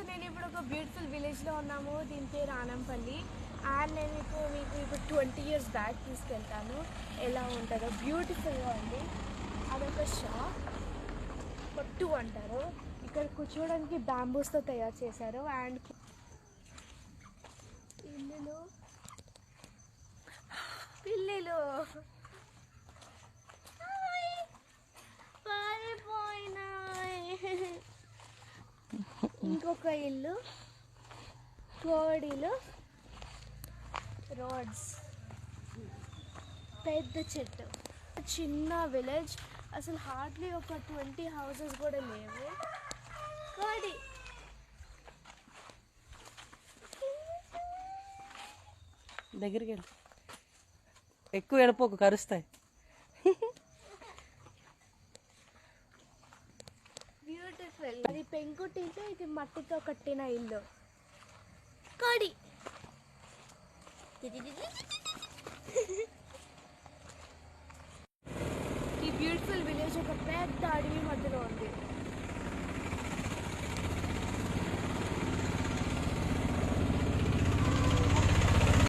So నేను ఇప్పుడు ఒక బ్యూటిఫుల్ విలేజ్లో ఉన్నాము. దీని పేరు ఆనంపల్లి. అండ్ నేను ఇప్పుడు మీకు ఇప్పుడు ట్వంటీ ఇయర్స్ బ్యాక్ తీసుకెళ్తాను. ఎలా ఉంటుందో. బ్యూటిఫుల్గా ఉంది. అదొక షాప్ కొట్టు అంటారు. ఇక్కడ కూర్చోవడానికి బ్యాంబూస్తో తయారు చేశారు. అండ్ ఇల్లులు పిల్లలు. ఇంకొక ఇల్లు. కోడిలు. రోడ్స్. పెద్ద చెట్టు. చిన్న విలేజ్. అసలు హార్డ్లీ ఒక ట్వంటీ హౌసెస్ కూడా లేవు. కోడి. దగ్గరికి వెళ్ళి. ఎక్కువ ఎడపోకు కరుస్తాయి బ్యూటిఫుల్ అది పెంకుటిల్లు ఇది మట్టితో కట్టిన ఇల్లు. కోడి. ఈ బ్యూటిఫుల్ విలేజ్ ఒక పెద్ద అడవి మధ్యలో ఉంది.